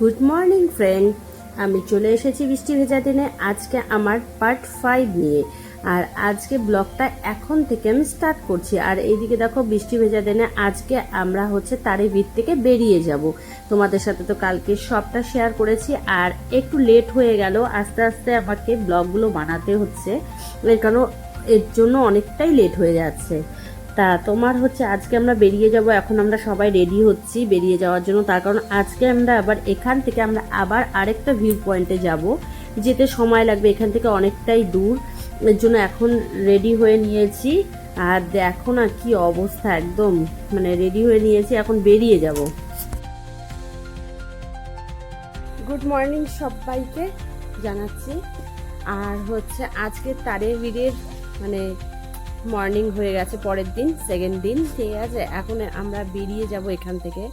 Good morning friend আমি চলে এসেছি বৃষ্টি ভেজা দিনে। আজকে আমার পার্ট ফাইভ নিয়ে। আর আজকে ব্লগটা এখন থেকে আমি স্টার্ট করছি। আর এইদিকে দেখো বৃষ্টি ভেজা দিনে আজকে আমরা হচ্ছে তারে ভিত থেকে বেরিয়ে যাব। তোমাদের সাথে তো কালকে সবটা শেয়ার করেছি। আর একটু লেট হয়ে গেল। আস্তে আস্তে আমাকে ব্লগগুলো বানাতে হচ্ছে। এর কারণ এর জন্য অনেকটাই লেট হয়ে যাচ্ছে। তা তোমার হচ্ছে আজকে আমরা বেরিয়ে যাব, এখন আমরা সবাই রেডি হচ্ছি বেরিয়ে যাওয়ার জন্য। তার কারণ আজকে আমরা আবার এখান থেকে আমরা আবার আরেকটা ভিউ পয়েন্টে যাব। যেতে সময় লাগবে, এখান থেকে অনেকটাই দূর। এর জন্য এখন রেডি হয়ে নিয়েছি। আর দেখো না কি অবস্থা, একদম মানে রেডি হয়ে নিয়েছি, এখন বেরিয়ে যাব। গুড মর্নিং সবাইকে জানাচ্ছি। আর হচ্ছে আজকে তারের বীরের মানে মর্নিং হয়ে গেছে, পরের দিন সেকেন্ড দিন, ঠিক আছে? এখন আমরা বেরিয়ে যাব এখান থেকে।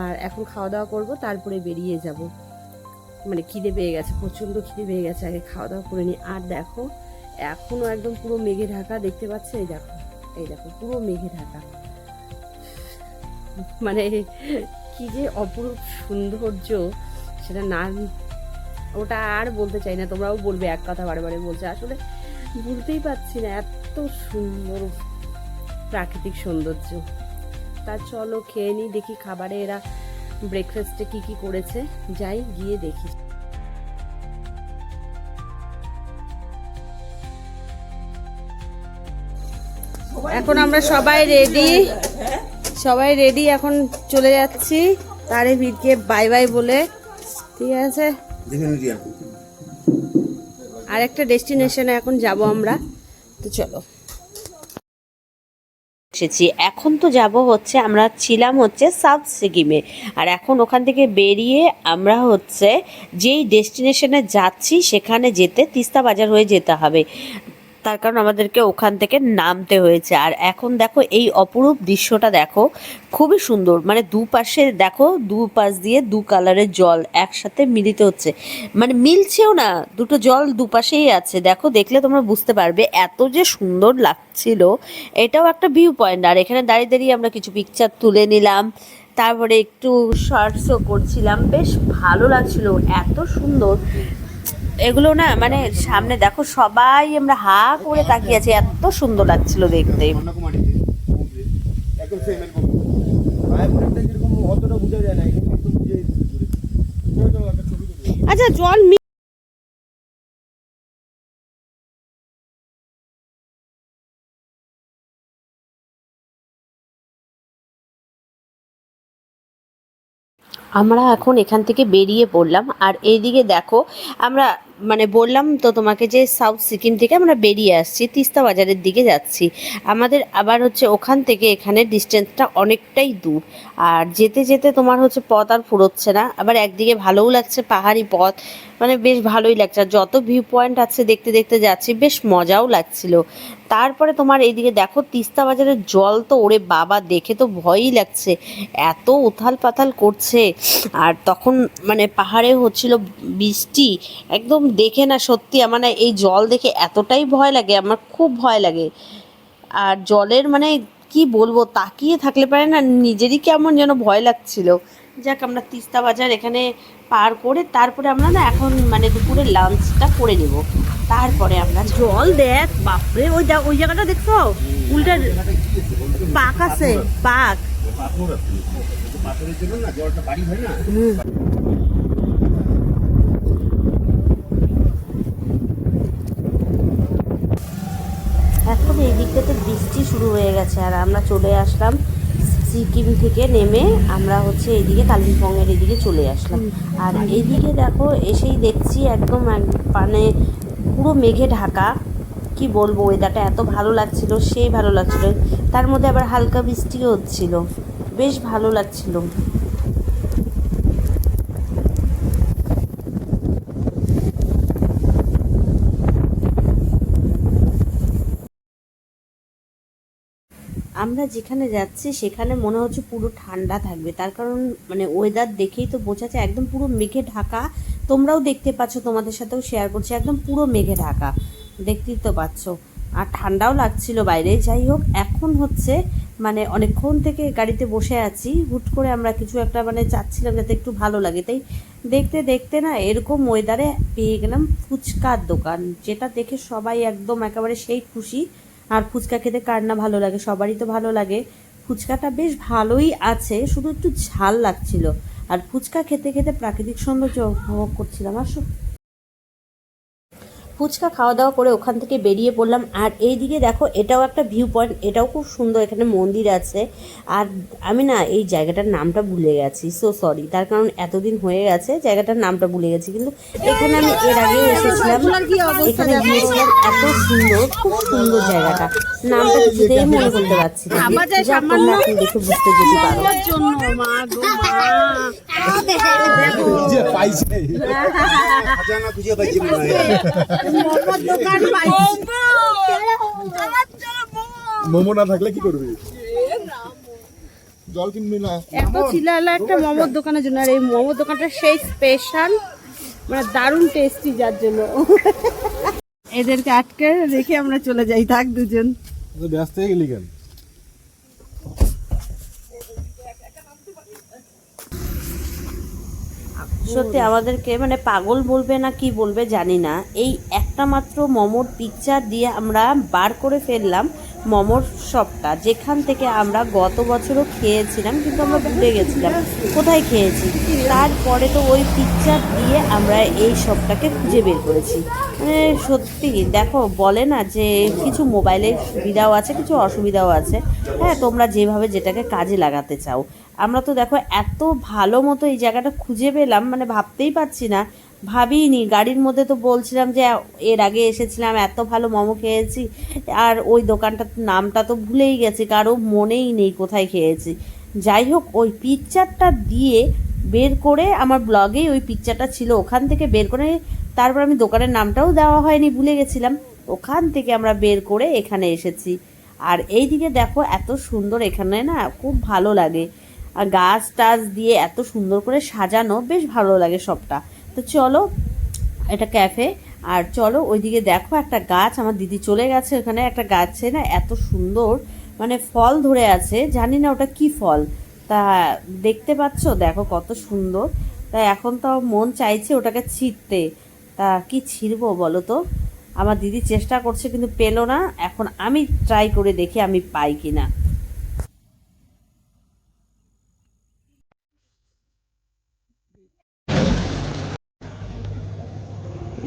আর এখন খাওয়া দাওয়া করব, তারপরে বেরিয়ে যাব। মানে খিদে পেয়ে গেছে, প্রচণ্ড খিদে পেয়ে গেছে, আগে খাওয়া দাওয়া করে নিই আর দেখো এখনও একদম পুরো মেঘে ঢাকা, দেখতে পাচ্ছ? এই দেখো এই দেখো, পুরো মেঘে ঢাকা। মানে কি যে অপরূপ সৌন্দর্য, সেটা না ওটা আর বলতে চাই না, তোমরাও বলবে এক কথা বারে বারে বলছে। আসলে বলতেই পারছি না, এত সুন্দর প্রাকৃতিক সৌন্দর্য। তা চলো খেয়ে নিই দেখি খাবারে এরা ব্রেকফাস্টে কি কি করেছে। যাই গিয়ে দেখি। এখন আমরা সবাই রেডি সবাই রেডি এখন চলে যাচ্ছি। তারে ভিড়কে বাই বাই বলে। ঠিক আছে? আর একটা ডেস্টিনেশনে এখন যাব আমরা। তো চলো। এসেছি। এখন তো যাব হচ্ছে, আমরা ছিলাম হচ্ছে সাউথ সিকিমে। আর এখন ওখান থেকে বেরিয়ে আমরা হচ্ছে যেই ডেস্টিনেশনে যাচ্ছি, সেখানে যেতে তিস্তা বাজার হয়ে যেতে হবে। তার কারণ আমাদেরকে ওখান থেকে নামতে হয়েছে। আর এখন দেখো এই অপরূপ দৃশ্যটা দেখো, খুবই সুন্দর। মানে দুপাশে দেখো দু পাশ দিয়ে দু কালারের জল একসাথে মিলিত হচ্ছে। মানে মিলছেও না, দুটো জল দুপাশেই আছে। দেখো, দেখলে তোমরা বুঝতে পারবে এত যে সুন্দর লাগছিল, এটাও একটা ভিউ পয়েন্ট আর এখানে দাঁড়িয়ে দাঁড়িয়ে আমরা কিছু পিকচার তুলে নিলাম। তারপরে একটু শর্টসও করছিলাম। বেশ ভালো লাগছিল, এত সুন্দর। এগুলো না মানে সামনে দেখো সবাই আমরা হা করে তাকিয়ে আছি, এত সুন্দর লাগছিল দেখতে। আচ্ছা উপরে আমরা এখন এখান থেকে বেরিয়ে পড়লাম। আর এইদিকে দেখো আমরা মানে বললাম তো তোমাকে যে সাউথ সিকিম থেকে আমরা বেরিয়ে আসছি, তিস্তা বাজারের দিকে যাচ্ছি। আমাদের আবার হচ্ছে ওখান থেকে এখানে ডিস্টেন্সটা অনেকটাই দূর। আর যেতে যেতে তোমার হচ্ছে পথ আর ফুরোচ্ছে না। আবার একদিকে ভালোও লাগছে, পাহাড়ি পথ। মানে বেশ ভালোই লাগছে। আর যত ভিউ পয়েন্ট আছে দেখতে দেখতে যাচ্ছি, বেশ মজাও লাগছিল। তারপরে তোমার এইদিকে দেখো, তিস্তা বাজারের জল তো ওরে বাবা, দেখে তো ভয়ই লাগছে। এত উথাল পাথাল করছে। আর তখন মানে পাহাড়ে হচ্ছিল বৃষ্টি, একদম দেখে না সত্যি আমার না এই জল দেখে এতটাই ভয় লাগে আমার খুব ভয় লাগে। আর জলের মানে কি বলব তাকিয়ে থাকলে পারে না নিজেরই কেমন যেন ভয় লাগছিল। যাক আমরা তিস্তা বাজার এখানে পার করে তারপরে আমরা না এখন মানে দুপুরে লাঞ্চটা করে নেব। তারপরে আমরা জল দেখ বাপরে ওই ওই জায়গাটা দেখছ? উল্টা পাক আছে পাক পাথর জন্য না জলটা বাড়ি হয় না? এখন এই দিকটাতে বৃষ্টি শুরু হয়ে গেছে আর আমরা চলে আসলাম সিকিম থেকে নেমে আমরা হচ্ছে এইদিকে কালিম্পংয়ের এদিকে চলে আসলাম। আর এইদিকে দেখো এসেই দেখছি একদম এক- মানে পুরো মেঘে ঢাকা। কি বলব ওয়েদারটা এত ভালো লাগছিল সেই ভালো লাগছিল। তার মধ্যে আবার হালকা বৃষ্টিও হচ্ছিল। বেশ ভালো লাগছিল। আমরা যেখানে যাচ্ছি, সেখানে মনে হচ্ছে পুরো ঠান্ডা থাকবে। তার কারণ মানে ওয়েদার দেখেই তো বোঝা একদম পুরো মেঘে ঢাকা। তোমরাও দেখতে পাচ্ছ, তোমাদের সাথেও শেয়ার করছি, একদম পুরো মেঘে ঢাকা। দেখতেই তো পাচ্ছ। আর ঠান্ডাও লাগছিল বাইরে। যাই হোক, এখন হচ্ছে মানে অনেকক্ষণ থেকে গাড়িতে বসে আছি। হুট করে আমরা কিছু একটা মানে চাচ্ছিলাম যাতে একটু ভালো লাগে। তাই দেখতে দেখতে না এরকম ওয়েদারে পেয়ে গেলাম ফুচকার দোকান, যেটা দেখে সবাই একদম একেবারে সেই খুশি। আর ফুচকা খেতে কার না ভালো লাগে? সবারই তো ভালো লাগে। ফুচকাটা বেশ ভালোই আছে, শুধু একটু ঝাল লাগছিল। আর ফুচকা খেতে খেতে প্রাকৃতিক সৌন্দর্য উপভোগ করছিলাম। আর ফুচকা খাওয়া দাওয়া করে ওখান থেকে বেরিয়ে পড়লাম। আর এইদিকে দেখো এটাও একটা ভিউ পয়েন্ট এটাও খুব সুন্দর এখানে মন্দির আছে। আর আমি না এই জায়গাটার নামটা ভুলে গেছি সো সরি তার কারণ এতদিন হয়ে গেছে জায়গাটার নামটা ভুলে গেছি। কিন্তু এখানে আমি এর আগেও এসেছিলাম এখানে গিয়েছিলাম। এত সুন্দর খুব সুন্দর জায়গাটা। নামটা কিছুতেই মনে করতে পারছি না। যা তোমরা এখন দেখে বুঝতে যেতে পারো। পাইছে। মোমো না থাকলে কি করবি? জল কিনবি না? এত চিলালা একটা মোমোর দোকানের জন্য আর এই মোমোর দোকানটা সেই স্পেশাল মানে দারুণ টেস্টি যার জন্য। এদেরকে আটকে রেখে আমরা চলে যাই থাক দুজন। ব্যস্ত হয়ে গেলি কেন? সত্যি আমাদেরকে মানে পাগল বলবে না কি বলবে জানি না। এই একটা মাত্র মোমোর পিকচার দিয়ে আমরা বার করে ফেললাম মোমোর শপটা যেখান থেকে আমরা গত বছরও খেয়েছিলাম কিন্তু আমরা ভুলে গেছিলাম। কোথায় খেয়েছি? তারপরে তো ওই পিকচার দিয়ে আমরা এই শপটাকে খুঁজে বের করেছি। মানে সত্যি দেখো বলে না যে কিছু মোবাইলের সুবিধাও আছে কিছু অসুবিধাও আছে। হ্যাঁ তোমরা যেভাবে যেটাকে কাজে লাগাতে চাও। আমরা তো দেখো এত ভালো মতো এই জায়গাটা খুঁজে পেলাম মানে ভাবতেই পারছি না। ভাবিনি গাড়ির মধ্যে তো বলছিলাম যে, এর আগে এসেছিলাম, এত ভালো মোমো খেয়েছি, আর ওই দোকানটার নামটা তো ভুলেই গেছি, কারও মনেই নেই কোথায় খেয়েছি। যাই হোক, ওই পিকচারটা দিয়ে বের করে আমার ব্লগেই ওই পিকচারটা ছিল, ওখান থেকে বের করে তারপর আমি দোকানের নামটাও দেওয়া হয়নি, ভুলে গেছিলাম। ওখান থেকে আমরা বের করে এখানে এসেছি। আর এইদিকে দেখো, এত সুন্দর এখানে না, খুব ভালো লাগে। আর গাছ টাছ দিয়ে এত সুন্দর করে সাজানো, বেশ ভালো লাগে সবটা। তো চলো, এটা ক্যাফে আর চলো ওইদিকে দেখো একটা গাছ, আমার দিদি চলে গেছে ওখানে একটা গাছে না, এত সুন্দর মানে ফল ধরে আছে, জানি না ওটা কি ফল। তা দেখতে পাচ্ছো? দেখো কত সুন্দর। তা এখন তো মন চাইছে ওটাকে ছিঁড়তে। তা কি ছিঁড়বো বলো তো? আমার দিদি চেষ্টা করছে কিন্তু পেল না। এখন আমি ট্রাই করে দেখি আমি পাই কি না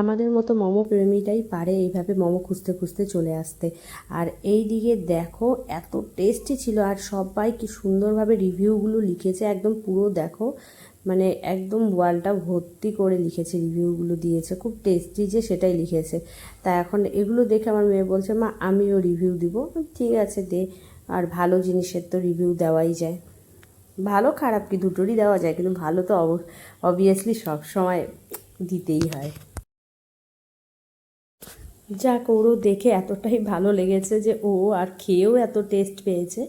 আমাদের মতো মোমো প্রেমীটাই পারে এইভাবে মোমো খুঁজতে খুঁজতে চলে আসতে। আর এই দিকে দেখো, এত টেস্টি ছিল আর সবাই কি সুন্দরভাবে রিভিউগুলো লিখেছে, একদম পুরো দেখো মানে একদম ওয়ালটা ভর্তি করে লিখেছে রিভিউগুলো দিয়েছে, খুব টেস্টি যে সেটাই লিখেছে। তা এখন এগুলো দেখে আমার মেয়ে বলছে, মা, আমিও রিভিউ দিব। ঠিক আছে দে। আর ভালো জিনিসের তো রিভিউ দেওয়াই যায়। ভালো খারাপ কি, দুটোরই দেওয়া যায়, কিন্তু ভালো তো অবভিয়াসলি সব সময় দিতেই হয়। যাক ওরও দেখে এতটাই ভালো লেগেছে যে ও আর খেয়েও এত টেস্ট পেয়েছে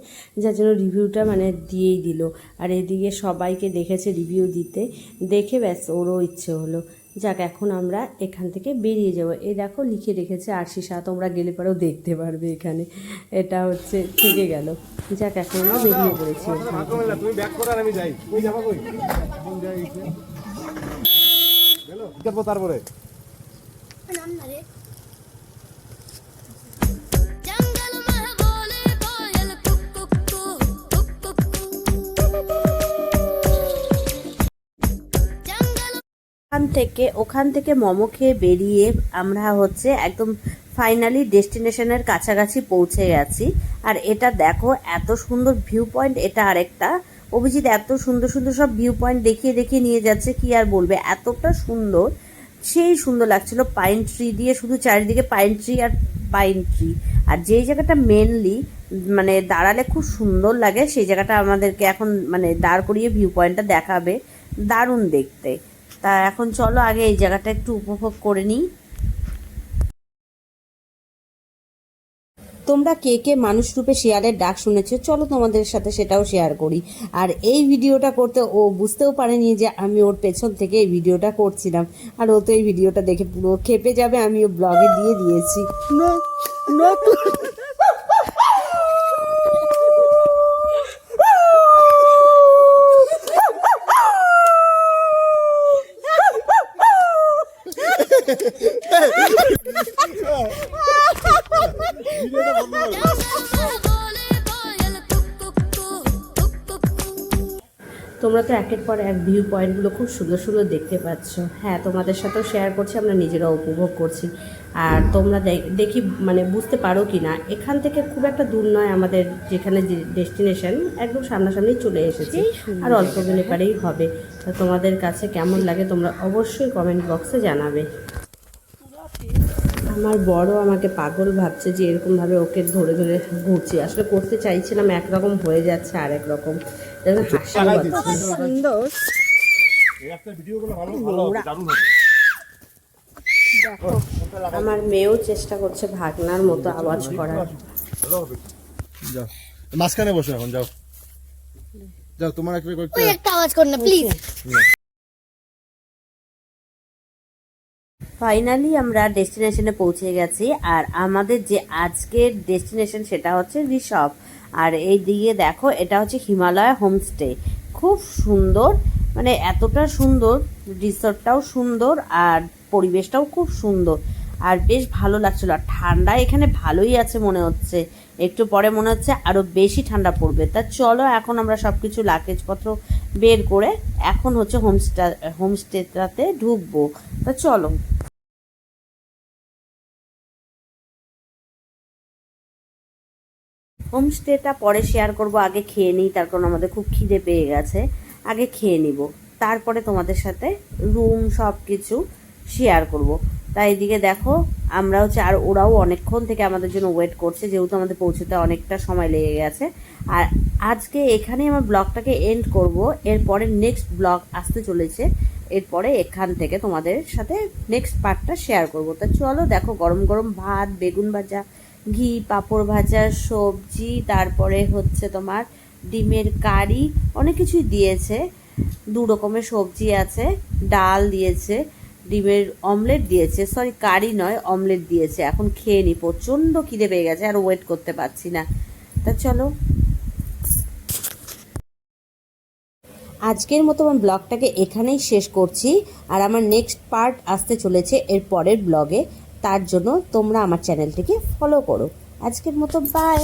যার জন্য রিভিউটা মানে দিয়েই দিল। আর এদিকে সবাইকে দেখেছে রিভিউ দিতে। দেখে ব্যাস ওরও ইচ্ছে হলো। যাক এখন আমরা এখান থেকে বেরিয়ে যাব। এ দেখো লিখে রেখেছে আরশি শাহ তোমরা গেলে পরেও দেখতে পারবে এখানে। এটা হচ্ছে থেকে গেল। যাক এখন আমরা বেরিয়ে পড়েছি এখান ওখান থেকে ওখান থেকে মোমো খেয়ে বেরিয়ে আমরা হচ্ছে একদম ফাইনালি ডেস্টিনেশনের কাছাকাছি পৌঁছে গেছি। আর এটা দেখো, এত সুন্দর ভিউ পয়েন্ট এটা আরেকটা। অভিজিৎ এত সুন্দর সুন্দর সব ভিউ পয়েন্ট দেখিয়ে দেখিয়ে নিয়ে যাচ্ছে, কি আর বলবে? এতটা সুন্দর, সেই সুন্দর লাগছিল। পাইন ট্রি দিয়ে শুধু চারিদিকে পাইন ট্রি আর পাইন ট্রি আর যেই জায়গাটা মেনলি মানে দাঁড়ালে খুব সুন্দর লাগে, সেই জায়গাটা আমাদেরকে এখন মানে দাঁড় করিয়ে ভিউ পয়েন্টটা দেখাবে। দারুণ দেখতে। তা এখন চলো আগে এই জায়গাটা একটু উপভোগ করে নিই। তোমরা কে কে মানুষ রূপে শিয়ালের ডাক শুনেছো, চলো তোমাদের সাথে সেটাও শেয়ার করি। আর এই ভিডিওটা করতে ও বুঝতেও পারেনি যে আমি ওর পেছন থেকে এই ভিডিওটা করছিলাম। আর ও তো এই ভিডিওটা দেখে পুরো খেপে যাবে, আমি ও ব্লগে দিয়ে দিয়েছি। তোমরা তো একের পর এক ভিউ পয়েন্টগুলো খুব সুন্দর সুন্দর দেখতে পাচ্ছ। হ্যাঁ তোমাদের সাথেও শেয়ার করছি আমরা নিজেরাও উপভোগ করছি। আর তোমরা দেখি মানে বুঝতে পারো কি না এখান থেকে খুব একটা দূর নয় আমাদের যেখানে যে ডেস্টিনেশন একদম সামনাসামনি চলে এসেছে। আর অল্প দিনে পারেই হবে। তা তোমাদের কাছে কেমন লাগে তোমরা অবশ্যই কমেন্ট বক্সে জানাবে। আমার বড় আমাকে পাগল ভাবছে যে এরকমভাবে ওকে ধরে ধরে ঘুরছি। আসলে করতে চাইছিলাম একরকম হয়ে যাচ্ছে আর এক রকম হাসি পাচ্ছে সুন্দর। এই একটা ভিডিও গুলো ভালো ভালো দারুণ হবে। দেখো। আমার মেয়েও চেষ্টা করছে ভাগনার মতো আওয়াজ করার। যাও। মাঝখানে বসো এখন যাও। যাও তোমার একটা একটা আওয়াজ কর না প্লিজ ফাইনালি আমরা ডেস্টিনেশনে পৌঁছে গেছি, আর আমাদের যে আজকের ডেস্টিনেশন সেটা হচ্ছে ঋষভ আর এই দিকে দেখো, এটা হচ্ছে হিমালয় হোমস্টে খুব সুন্দর মানে এতটা সুন্দর রিসর্টটাও সুন্দর, আর পরিবেশটাও খুব সুন্দর। আর বেশ ভালো লাগছিল, আর ঠান্ডা এখানে ভালোই আছে মনে হচ্ছে। একটু পরে মনে হচ্ছে আরও বেশি ঠান্ডা পড়বে। তা চলো, এখন আমরা সব কিছু লাগেজপত্র বের করে এখন হচ্ছে হোমস্টে হোমস্টেটাতে ঢুকবো। তা চলো। হোমস্টেটা পরে শেয়ার করব, আগে খেয়ে নিই, তার কারণ আমাদের খুব খিদে পেয়ে গেছে, আগে খেয়ে নিব। তারপরে তোমাদের সাথে রুম সব কিছু শেয়ার করব। তাই এদিকে দেখো, আমরা হচ্ছে, আর ওরাও অনেকক্ষণ থেকে আমাদের জন্য ওয়েট করছে, যেহেতু আমাদের পৌঁছতে অনেকটা সময় লেগে গেছে। আর আজকে এখানেই আমার ব্লগটাকে এন্ড করব, এরপরে নেক্সট ব্লগ আসতে চলেছে, এরপরে এখান থেকে তোমাদের সাথে নেক্সট পার্টটা শেয়ার করব। তা চলো দেখো, গরম গরম ভাত, বেগুন ভাজা ঘি, পাঁপড় ভাজা, সবজি, তারপরে হচ্ছে তোমার ডিমের কারি, অনেক কিছুই দিয়েছে। দু রকমের সবজি আছে, ডাল দিয়েছে, ডিমের অমলেট দিয়েছে, সরি কারি নয়, অমলেট দিয়েছে। এখন খেয়ে নি, প্রচণ্ড খিদে পেয়ে গেছে, আর ওয়েট করতে পারছি না। তা চলো। আজকের মতো আমার ব্লগটাকে এখানেই শেষ করছি, আর আমার নেক্সট পার্ট আসতে চলেছে এর পরের ব্লগে তার জন্য তোমরা আমার চ্যানেলটিকে ফলো করো। আজকের মতো বাই